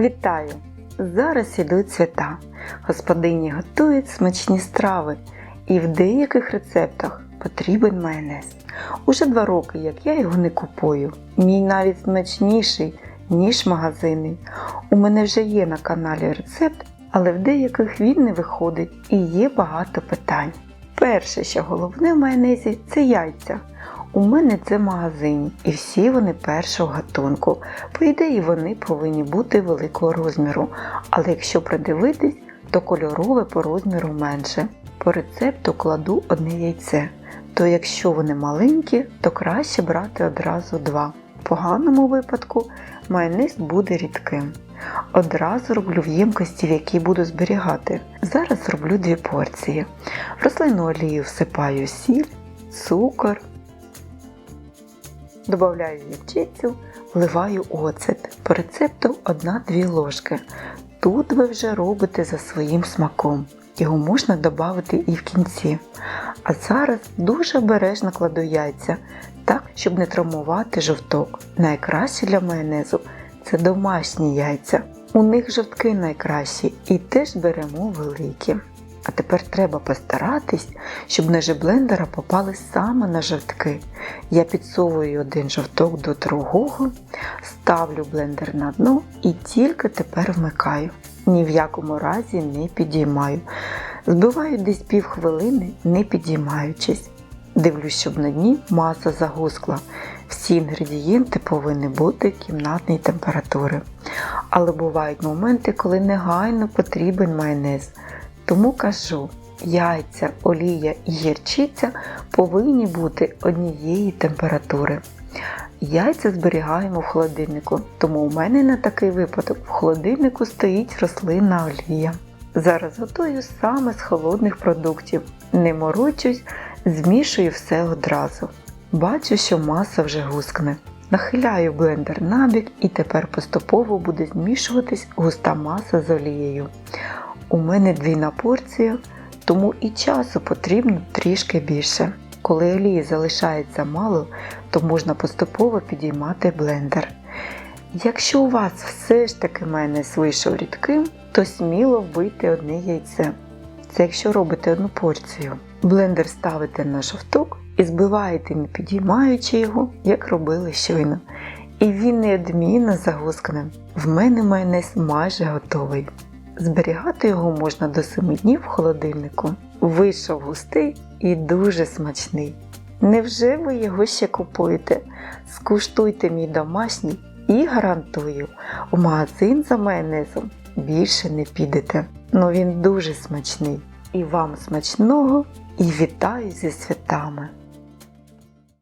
Вітаю! Зараз ідуть свята. Господині готують смачні страви, і в деяких рецептах потрібен майонез. Уже два роки, як я його не купую. Мій навіть смачніший, ніж магазинний. У мене вже є на каналі рецепт, але в деяких він не виходить і є багато питань. Перше, що головне в майонезі, це яйця. У мене це магазин, і всі вони першого гатунку. По ідеї, вони повинні бути великого розміру, але якщо придивитись, то кольорове по розміру менше. По рецепту кладу одне яйце, то якщо вони маленькі, то краще брати одразу два. В поганому випадку майонез буде рідким. Одразу роблю в ємкості, в якій буду зберігати. Зараз роблю дві порції. В рослинну олію всипаю сіль, цукор, Добавляю гірчицю, вливаю оцет. По рецепту 1-2 ложки. Тут ви вже робите за своїм смаком. Його можна додати і в кінці. А зараз дуже обережно кладу яйця, так, щоб не травмувати жовток. Найкраще для майонезу це домашні яйця. У них жовтки найкращі і теж беремо великі. А тепер треба постаратись, щоб ножи блендера попали саме на жовтки. Я підсовую один жовток до другого, ставлю блендер на дно і тільки тепер вмикаю. Ні в якому разі не підіймаю. Збиваю десь півхвилини, не підіймаючись. Дивлюсь, щоб на дні маса загускла. Всі інгредієнти повинні бути кімнатної температури. Але бувають моменти, коли негайно потрібен майонез. Тому кажу, яйця, олія і гірчиця повинні бути однієї температури. Яйця зберігаємо в холодильнику, тому у мене на такий випадок в холодильнику стоїть рослинна олія. Зараз готую саме з холодних продуктів. Не морочусь, змішую все одразу. Бачу, що маса вже гускне. Нахиляю блендер набік і тепер поступово буде змішуватись густа маса з олією. У мене двійна порція, тому і часу потрібно трішки більше. Коли олії залишається мало, то можна поступово підіймати блендер. Якщо у вас все ж таки майонез вийшов рідким, то сміло вбийте одне яйце. Це якщо робите одну порцію. Блендер ставите на жовток і збиваєте, не підіймаючи його, як робили щойно. І він неодмінно загускне. В мене майонез майже готовий. Зберігати його можна до 7 днів в холодильнику. Вийшов густий і дуже смачний. Невже ви його ще купуєте? Скуштуйте мій домашній і гарантую, в магазин за майонезом більше не підете. Ну він дуже смачний. І вам смачного і вітаю зі святами!